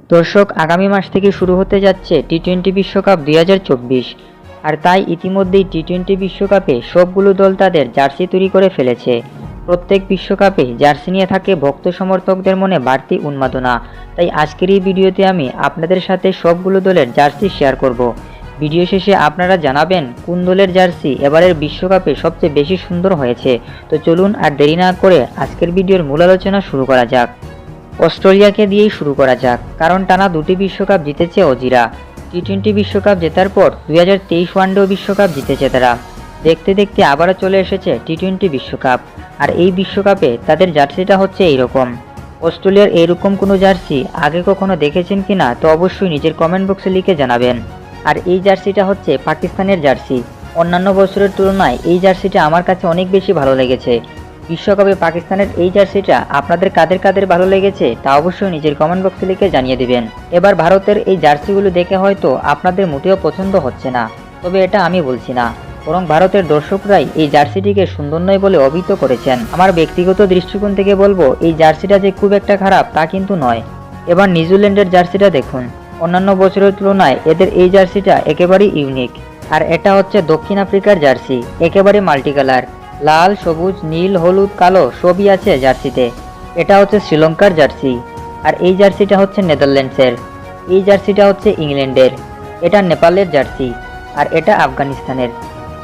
দর্শক, আগামী মাস থেকে শুরু হতে যাচ্ছে টি টোয়েন্টি বিশ্বকাপ দুই হাজার চব্বিশ। আর তাই ইতিমধ্যেই টি টোয়েন্টি বিশ্বকাপে সবগুলো দল তাদের জার্সি তৈরি করে ফেলেছে। প্রত্যেক বিশ্বকাপে জার্সি নিয়ে থাকে ভক্ত সমর্থকদের মনে বাড়তি উন্মাদনা। তাই আজকের এই ভিডিওতে আমি আপনাদের সাথে সবগুলো দলের জার্সি শেয়ার করব। ভিডিও শেষে আপনারা জানাবেন, কোন দলের জার্সি এবারের বিশ্বকাপে সবচেয়ে বেশি সুন্দর হয়েছে। তো চলুন আর দেরি না করে আজকের ভিডিওর মূল আলোচনা শুরু করা যাক। অস্ট্রেলিয়াকে দিয়েই শুরু করা যাক, কারণ টানা দুটি বিশ্বকাপ জিতেছে অজিরা। টি টোয়েন্টি বিশ্বকাপ জেতার পর দুই হাজার তেইশ ওয়ানডেও বিশ্বকাপ জিতেছে তারা। দেখতে দেখতে আবারও চলে এসেছে টি টোয়েন্টি বিশ্বকাপ, আর এই বিশ্বকাপে তাদের জার্সিটা হচ্ছে এইরকম। অস্ট্রেলিয়ার এইরকম কোনো জার্সি আগে কখনো দেখেছেন কিনা তো অবশ্যই নিজের কমেন্ট বক্সে লিখে জানাবেন। আর এই জার্সিটা হচ্ছে পাকিস্তানের জার্সি। অন্যান্য বছরের তুলনায় এই জার্সিটা আমার কাছে অনেক বেশি ভালো লেগেছে। বিশ্বকাপে পাকিস্তানের এই জার্সিটা আপনাদের কাদের কাদের ভালো লেগেছে তা অবশ্যই নিজের কমেন্ট বক্সে লিখে জানিয়ে দিবেন। এবার ভারতের এই জার্সিগুলো দেখে হয়তো আপনাদের মোটেও পছন্দ হচ্ছে না, তবে এটা আমি বলছি না। বরং ভারতের দর্শকরাই এই জার্সিটিকে সুন্দর নয় বলে অভিহিত করেছেন। আমার ব্যক্তিগত দৃষ্টিকোণ থেকে বলব, এই জার্সিটা যে খুব একটা খারাপ তা কিন্তু নয়। এবার নিউজিল্যান্ডের জার্সিটা দেখুন। অন্যান্য বছরের তুলনায় এদের এই জার্সিটা একেবারেই ইউনিক আর এটা হচ্ছে দক্ষিণ আফ্রিকার জার্সি, একেবারে মাল্টি কালার লাল, সবুজ, নীল, হলুদ, কালো সবই আছে জার্সিতে। এটা হচ্ছে শ্রীলঙ্কার জার্সি, আর এই জার্সিটা হচ্ছে নেদারল্যান্ডসের। এই জার্সিটা হচ্ছে ইংল্যান্ডের। এটা নেপালের জার্সি, আর এটা আফগানিস্তানের।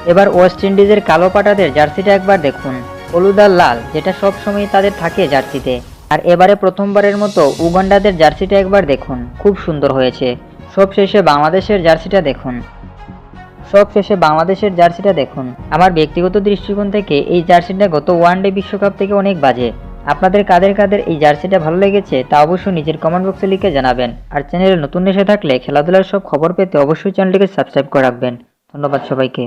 এবার ওয়েস্ট ইন্ডিজের কালো পাটাদের জার্সিটা একবার দেখুন। হলুদ আর লাল, যেটা সব সময় তাদের থাকে জার্সিতে। আর এবারে প্রথমবারের মতো উগান্ডাদের জার্সিটা একবার দেখুন। খুব সুন্দর হয়েছে। সব শেষে বাংলাদেশের জার্সিটা দেখুন। সব শেষে বাংলাদেশের জার্সিটা দেখুন। আমার ব্যক্তিগত দৃষ্টিকোণ থেকে এই জার্সিটা গত ওয়ান ডে বিশ্বকাপ থেকে অনেক বাজে। আপনাদের কাদের কাদের এই জার্সিটা ভালো লেগেছে তা অবশ্যই নিজের কমেন্ট বক্সে লিখে জানাবেন। আর চ্যানেলে নতুন এসে থাকলে খেলাধুলার সব খবর পেতে অবশ্যই চ্যানেলটিকে সাবস্ক্রাইব করে রাখবেন। ধন্যবাদ সবাইকে।